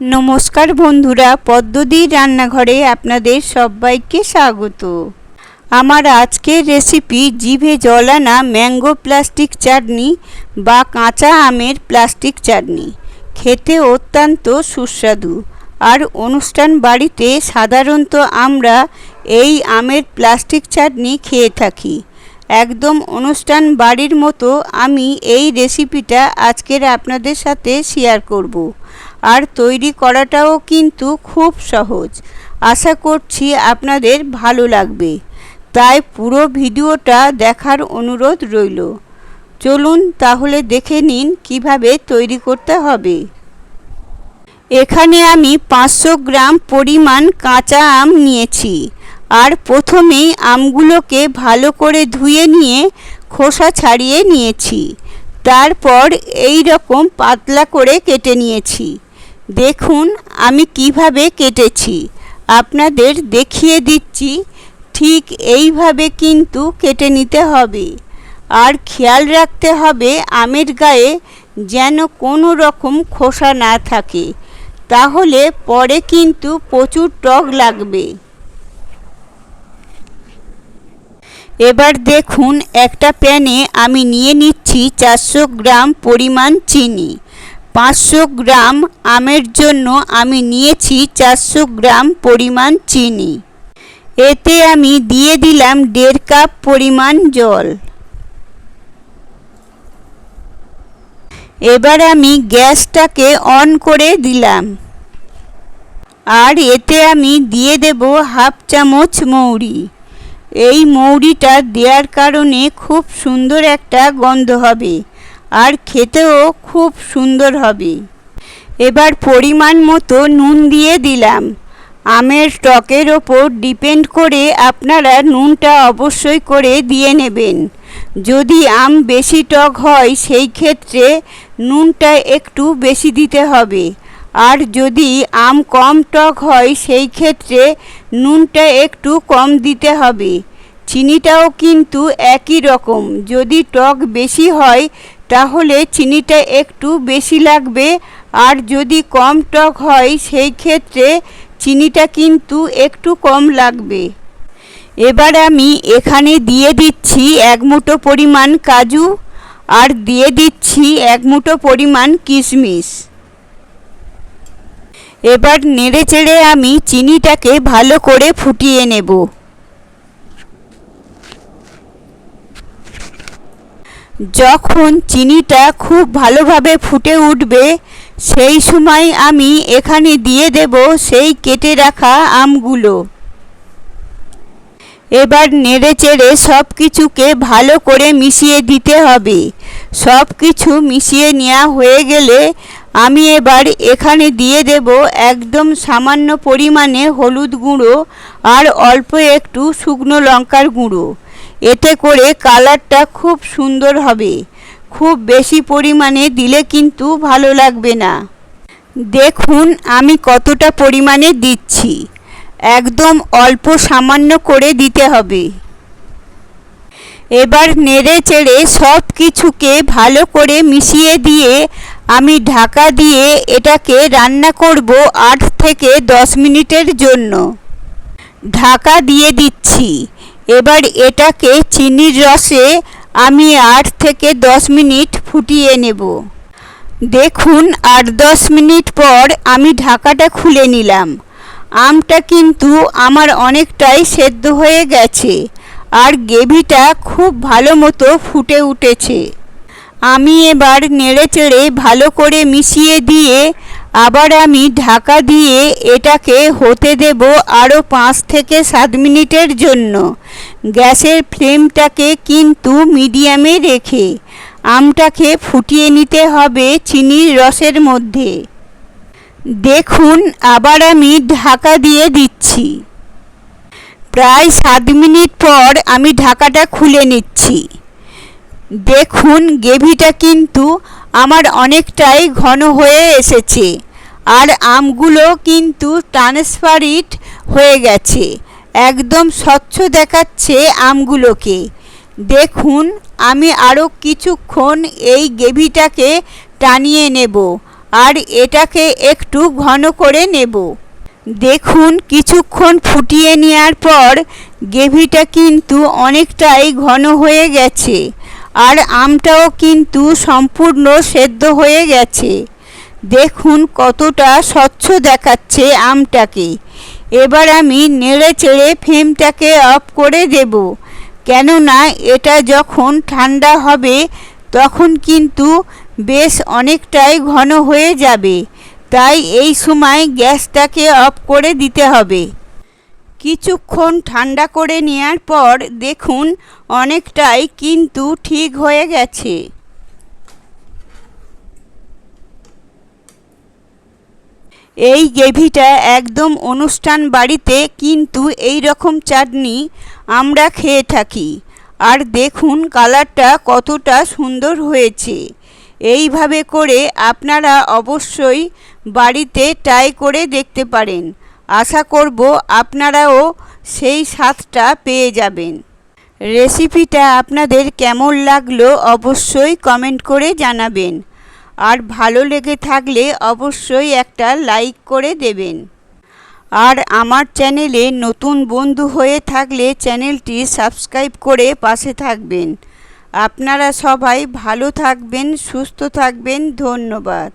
নমস্কার বন্ধুরা পদ্মদির রান্নাঘরে আপনাদের সবাইকে স্বাগত। আমার আজকের রেসিপি জিভে জলানা ম্যাঙ্গো প্লাস্টিক চাটনি বা কাঁচা আমের প্লাস্টিক চাটনি। খেতে অত্যন্ত সুস্বাদু। আর অনুষ্ঠান বাড়িতে সাধারণত আমরা এই আমের প্লাস্টিক চাটনি খেয়ে থাকি। একদম অনুষ্ঠান বাড়ির মতো আমি এই রেসিপিটা আজকের আপনাদের সাথে শেয়ার করব। আর তৈরি করাটাও কিন্তু খুব সহজ। আশা করছি আপনাদের ভালো লাগবে। তাই পুরো ভিডিওটা দেখার অনুরোধ রইল। চলুন তাহলে দেখে নিন কীভাবে তৈরি করতে হবে। এখানে আমি পাঁচশো গ্রাম পরিমাণ কাঁচা আম নিয়েছি। আর প্রথমেই আমগুলোকে ভালো করে ধুয়ে নিয়ে খোসা ছাড়িয়ে নিয়েছি। তারপর এই রকম পাতলা করে কেটে নিয়েছি। দেখুন, আমি কীভাবে কেটেছি। আপনাদের দেখিয়ে দিচ্ছি, ঠিক এইভাবে কিন্তু কেটে নিতে হবে। আর খেয়াল রাখতে হবে, আমের গায়ে যেন কোনো রকম খোসা না থাকে। তাহলে পরে কিন্তু প্রচুর টক লাগবে। এবার দেখুন, একটা প্যানে আমি নিয়ে নিচ্ছি চারশো গ্রাম পরিমাণ চিনি। পাঁচশো গ্রাম আমের জন্য আমি নিয়েছি চারশো গ্রাম পরিমাণ চিনি। এতে আমি দিয়ে দিলাম দেড় কাপ পরিমাণ জল। এবার আমি গ্যাসটাকে অন করে দিলাম। আর এতে আমি দিয়ে দেব হাফ চামচ মৌরি। এই মৌরিটা দেওয়ার কারণে খুব সুন্দর একটা গন্ধ হবে। আর খেতেও খুব সুন্দর হবে। এবার পরিমাণ মতো নুন দিয়ে দিলাম। আমের টকের ওপর ডিপেন্ড করে আপনারা নুনটা অবশ্যই করে দিয়ে নেবেন। যদি আম বেশি টক হয়, সেই ক্ষেত্রে নুনটা একটু বেশি দিতে হবে। আর যদি আম কম টক হয়, সেই ক্ষেত্রে নুনটা একটু কম দিতে হবে। চিনিটাও কিন্তু একই রকম। যদি টক বেশি হয় তাহলে চিনিটা একটু বেশি লাগবে। আর যদি কম টক হয়, সেই ক্ষেত্রে চিনিটা কিন্তু একটু কম লাগবে। এবার আমি এখানে দিয়ে দিচ্ছি এক মুঠো পরিমাণ কাজু আর দিয়ে দিচ্ছি এক মুঠো পরিমাণ কিশমিশ। এবার নেড়ে চেড়ে আমি চিনিটাকে ভালো করে ফুটিয়ে নেব। যখন চিনিটা খুব ভালোভাবে ফুটে উঠবে, সেই সময় আমি এখানে দিয়ে দেব সেই কেটে রাখা আমগুলো। এবার নেড়ে চেড়ে সব কিছুকে ভালো করে মিশিয়ে দিতে হবে। সব কিছু মিশিয়ে নেওয়া হয়ে গেলে আমি এবার এখানে দিয়ে দেব একদম সামান্য পরিমাণে হলুদ গুঁড়ো আর অল্প একটু শুকনো লঙ্কার গুঁড়ো। এতে করে কালারটা খুব সুন্দর হবে। খুব বেশি পরিমাণে দিলে কিন্তু ভালো লাগবে না। দেখুন আমি কতটা পরিমাণে দিচ্ছি। একদম অল্প সামান্য করে দিতে হবে। এবার নেড়ে চেড়ে সব কিছুকে ভালো করে মিশিয়ে দিয়ে আমি ঢাকা দিয়ে এটাকে রান্না করব আট থেকে দশ মিনিটের জন্য। ঢাকা দিয়ে দিচ্ছি। এবার এটাকে চিনির রসে আমি আট থেকে দশ মিনিট ফুটিয়ে নেব। দেখুন, আট দশ মিনিট পর আমি ঢাকাটা খুলে নিলাম। আমটা কিন্তু আমার অনেকটাই সেদ্ধ হয়ে গেছে, আর গ্রেভিটা খুব ভালো মতো ফুটে উঠেছে। আমি এবার নেড়ে চেড়ে ভালো করে মিশিয়ে দিয়ে আবার আমি ঢাকা দিয়ে এটাকে হতে দেব আরও পাঁচ থেকে সাত মিনিটের জন্য। গ্যাসের ফ্লেমটাকে কিন্তু মিডিয়ামে রেখে আমটাকে ফুটিয়ে নিতে হবে চিনির রসের মধ্যে। দেখুন, আবার আমি ঢাকা দিয়ে দিচ্ছি। প্রায় সাত মিনিট পর আমি ঢাকাটা খুলে নিচ্ছি। দেখুন, গ্রেভিটা কিন্তু আমার অনেকটাই ঘন হয়ে এসেছে আর আমগুলো কিন্তু ট্রান্সপারিট হয়ে গেছে। একদম স্বচ্ছ দেখাচ্ছে আমগুলোকে। দেখুন, আমি আরও কিছুক্ষণ এই গ্রেভিটাকে টানিয়ে নেব আর এটাকে একটু ঘন করে নেব। দেখুন, কিছুক্ষণ ফুটিয়ে নেওয়ার পর গ্রেভিটা কিন্তু অনেকটাই ঘন হয়ে গেছে। আর আমটাও কিন্তু সম্পূর্ণ সেদ্ধ হয়ে গেছে। দেখুন কতটা স্বচ্ছ দেখাচ্ছে আমটাকে। এবার আমি নেড়ে চেড়ে ফ্লেমটাকে অফ করে দেব। কেননা এটা যখন ঠান্ডা হবে, তখন কিন্তু বেশ অনেকটাই ঘন হয়ে যাবে। তাই এই সময় গ্যাসটাকে অফ করে দিতে হবে। কিছুক্ষণ ঠান্ডা করে নেওয়ার পর দেখুন অনেকটাই কিন্তু ঠিক হয়ে গেছে। এই গ্রেভিটা একদম অনুষ্ঠান বাড়িতে কিন্তু এই রকম চাটনি আমরা খেয়ে থাকি। আর দেখুন কালারটা কতটা সুন্দর হয়েছে। এইভাবে করে আপনারা অবশ্যই বাড়িতে ট্রাই করে দেখতে পারেন। আশা করব আপনারাও সেই স্বাদটা পেয়ে যাবেন। রেসিপিটা আপনাদের কেমন লাগল অবশ্যই কমেন্ট করে জানাবেন। আর ভালো লেগে থাকলে অবশ্যই একটা লাইক করে দেবেন। আর আমার চ্যানেলে নতুন বন্ধু হয়ে থাকলে চ্যানেলটি সাবস্ক্রাইব করে পাশে থাকবেন। আপনারা সবাই ভালো থাকবেন, সুস্থ থাকবেন, ধন্যবাদ।